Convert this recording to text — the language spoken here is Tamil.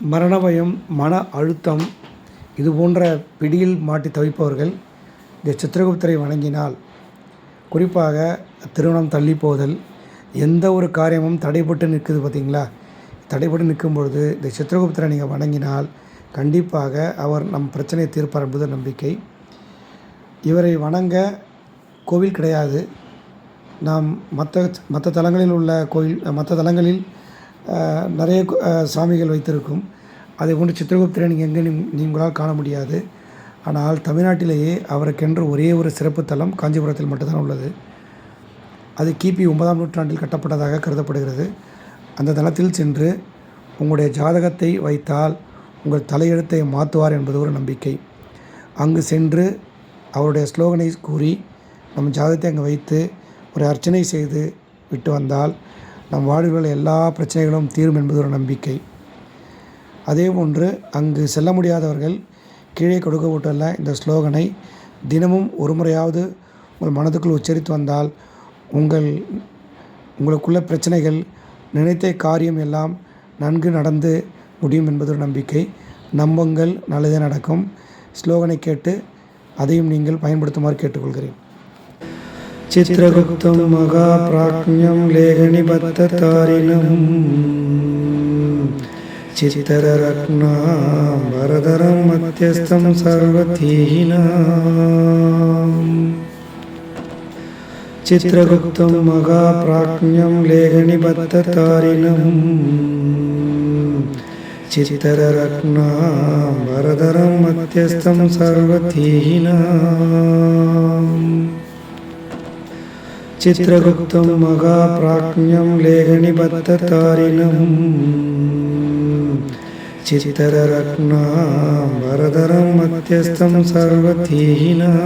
மரண பயம் மன அழுத்தம் இது போன்ற பிடியில் மாட்டி தவிப்பவர்கள் இந்த சித்திரகுப்தரை வணங்கினால் குறிப்பாக திருமணம் தள்ளி போதல் எந்த ஒரு காரியமும் தடைப்பட்டு நிற்குது பார்த்தீங்களா? தடைப்பட்டு நிற்கும் பொழுது இந்த சித்திரகுப்தரை நீங்கள் வணங்கினால் கண்டிப்பாக அவர் நம் பிரச்சனையை தீர்ப்பார் என்பது நம்பிக்கை. இவரை வணங்க கோவில் கிடையாது. நாம் மற்ற மற்ற தலங்களில் உள்ள கோயில் மற்ற தலங்களில் நிறைய சாமிகள் வைத்திருக்கும். அதை போன்று சித்திரகுப்தரை நீங்கள் எங்கே நீங்களால் காண முடியாது. ஆனால் தமிழ்நாட்டிலேயே அவருக்கென்று ஒரே ஒரு சிறப்பு தலம் காஞ்சிபுரத்தில் மட்டும்தான் உள்ளது. அது கிபி ஒன்பதாம் நூற்றாண்டில் கட்டப்பட்டதாக கருதப்படுகிறது. அந்த தளத்தில் சென்று உங்களுடைய ஜாதகத்தை வைத்தால் உங்கள் தலையெழுத்தை மாற்றுவார் என்பது ஒரு நம்பிக்கை. அங்கு சென்று அவருடைய ஸ்லோகனை கூறி நம் ஜாதகத்தை அங்கே வைத்து ஒரு அர்ச்சனை செய்து விட்டு வந்தால் நம் வாழ்வில் உள்ள எல்லா பிரச்சனைகளும் தீரும் என்பது ஒரு நம்பிக்கை. அதேபோன்று அங்கு செல்ல முடியாதவர்கள் கீழே கொடுக்கப்பட்டுள்ள இந்த ஸ்லோகனை தினமும் ஒரு முறையாவது உங்கள் மனதுக்குள் உச்சரித்து வந்தால் உங்கள் உங்களுக்குள்ள பிரச்சனைகள் நினைத்த காரியம் எல்லாம் நன்கு நடந்து முடியும் என்பது ஒரு நம்பிக்கை. நம்புங்கள் நல்லதே நடக்கும். ஸ்லோகனை கேட்டு அதையும் நீங்கள் பயன்படுத்துமாறு கேட்டுக்கொள்கிறேன். ചിത്രഗുപ്തം മഹാപ്രാജ്ഞം ലേഖണിബദ്ധതാരിണം ചിത്തരരത്നാ ഭരതരം മധ്യസ്ഥം സർവധീന ചിത്രഗുപ്തം മഹാപ്രാജ്ഞം ലേഖണിബദ്ധതാരിണം ചിത്തരരത്നാ ഭരതരം മധ്യസ്ഥം സർവധീന ചിത്രഗുപ്തം മഹാപ്രാജ്ഞം ലേഖനിബദ്ധതാരിണം ചിത്തരരത്നാ വരദരം മധ്യസ്ഥം സർവധീഹിനാം